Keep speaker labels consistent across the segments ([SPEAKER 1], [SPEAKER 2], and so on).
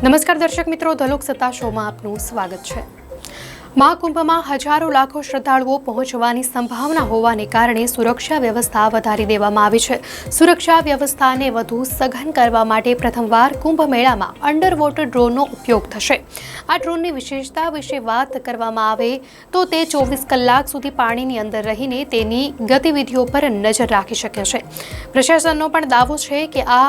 [SPEAKER 1] નમસ્કાર દર્શક મિત્રો ધલોક સત્તા શોમાં આપનું સ્વાગત છે. મહાકુંભમાં હજારો લાખો શ્રદ્ધાળુઓ પહોંચવાની સંભાવના હોવાને કારણે સુરક્ષા વ્યવસ્થા વધારી દેવામાં આવી છે. સુરક્ષા વ્યવસ્થાને વધુ સઘન કરવા માટે પ્રથમવાર કુંભ મેળામાં અંડર વોટર ડ્રોનનો ઉપયોગ થશે. આ ડ્રોનની વિશેષતા વિશે વાત કરવામાં આવે તો તે ચોવીસ કલાક સુધી પાણીની અંદર રહીને તેની ગતિવિધિઓ પર નજર રાખી શકે છે. પ્રશાસનનો પણ દાવો છે કે આ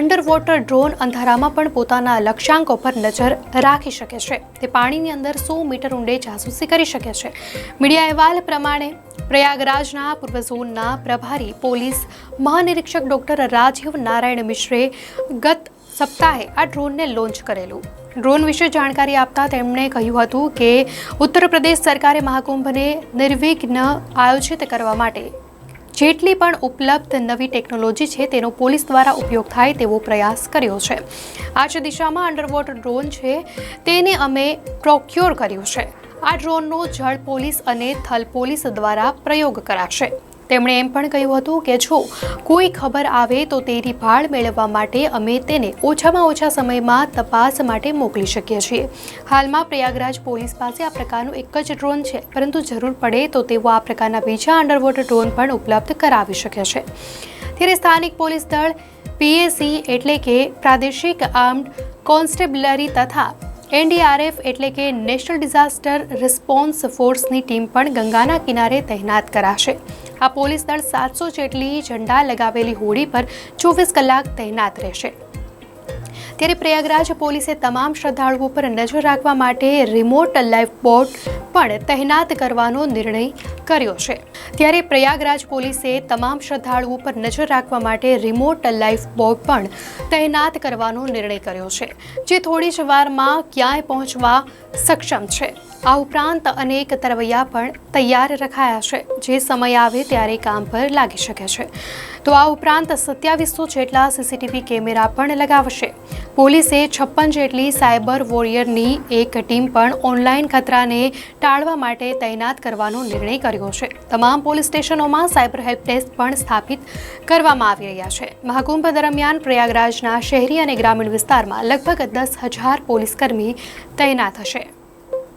[SPEAKER 1] અંડર વોટર ડ્રોન અંધારામાં પણ પોતાના લક્ષ્યાંકો પર નજર રાખી શકે છે. તે પાણીની અંદર સો મીટર ઊંડે જાસૂસી કરી શકે છે. મીડિયા અહેવાલ પ્રમાણે પ્રયાગરાજના પૂર્વ ઝોનના પ્રભારી પોલીસ મહાનિરીક્ષક ડોક્ટર રાજીવ નારાયણ મિશ્રે ગત સપ્તાહે આ ડ્રોનને લોન્ચ કરેલું. ડ્રોન વિશે જાણકારી આપતા તેમણે કહ્યું હતું કે ઉત્તર પ્રદેશ સરકારે મહાકુંભને નિર્વિઘ્ન આયોજિત કરવા માટે જેટલી પણ ઉપલબ્ધ નવી ટેકનોલોજી છે તેનો પોલીસ દ્વારા ઉપયોગ થાય તેવો પ્રયાસ કર્યો છે. આ જ દિશામાં અંડરવોટર ડ્રોન છે, તેને અમે પ્રોક્યોર કર્યું છે. આ ડ્રોનનો જળ પોલીસ અને થલ પોલીસ દ્વારા પ્રયોગ કરાશે. તેમણે એમ પણ કહ્યું હતું કે જો કોઈ ખબર આવે તો તેની ભાળ મેળવવા માટે અમે તેને ઓછામાં ઓછા સમયમાં તપાસ માટે મોકલી શકીએ છીએ. હાલમાં પ્રયાગરાજ પોલીસ પાસે આ પ્રકારનું એક જ ડ્રોન છે, પરંતુ જરૂર પડે તો તેઓ આ પ્રકારના બીજા અંડરવોટર ડ્રોન પણ ઉપલબ્ધ કરાવી શકે છે. ત્યારે સ્થાનિક પોલીસ દળ પીએસી એટલે કે પ્રાદેશિક આર્મ્ડ કોન્સ્ટેબલરી તથા એનડીઆરએફ એટલે કે નેશનલ ડિઝાસ્ટર રિસ્પોન્સ ફોર્સની ટીમ પણ ગંગાના કિનારે તહેનાત કરાશે. આ પોલીસ દળ સાતસો જેટલી ઝંડા લગાવેલી હોડી પર ચોવીસ કલાક તહેનાત રહેશે. ત્યારે પ્રયાગરાજ પોલીસે તમામ શ્રદ્ધાળુઓ પર નજર રાખવા માટે રિમોટ લાઈફ બોટ પણ તહેનાત કરવાનો નિર્ણય કર્યો છે. ત્યારે પ્રયાગરાજ પોલીસે તમામ શ્રદ્ધાળુઓ પર નજર રાખવા માટે રિમોટ લાઈફ બોટ પણ તૈનાત કરવાનો નિર્ણય કર્યો છે, જે થોડી જ વારમાં ક્યાંય પહોંચવા સક્ષમ છે. આ ઉપરાંત અનેક તરવૈયા પણ તૈયાર રખાયા છે, જે સમય આવે ત્યારે કામ પર લાગી શકે છે. તો આ ઉપરાંત સત્યાવીસો જેટલા સીસીટીવી કેમેરા પણ લગાવશે. પોલીસે છપ્પન જેટલી સાયબર વોરિયરની એક ટીમ પણ ઓનલાઈન ખતરાને ટાળવા માટે તૈનાત કરવાનો નિર્ણય કર્યો છે. તમામ પોલીસ સ્ટેશનોમાં સાયબર હેલ્પ ડેસ્ક પણ સ્થાપિત કરવામાં આવી રહ્યા છે. મહાકુંભ દરમિયાન પ્રયાગરાજના શહેરી અને ગ્રામીણ વિસ્તારમાં લગભગ દસ હજાર પોલીસકર્મી તૈનાત હશે.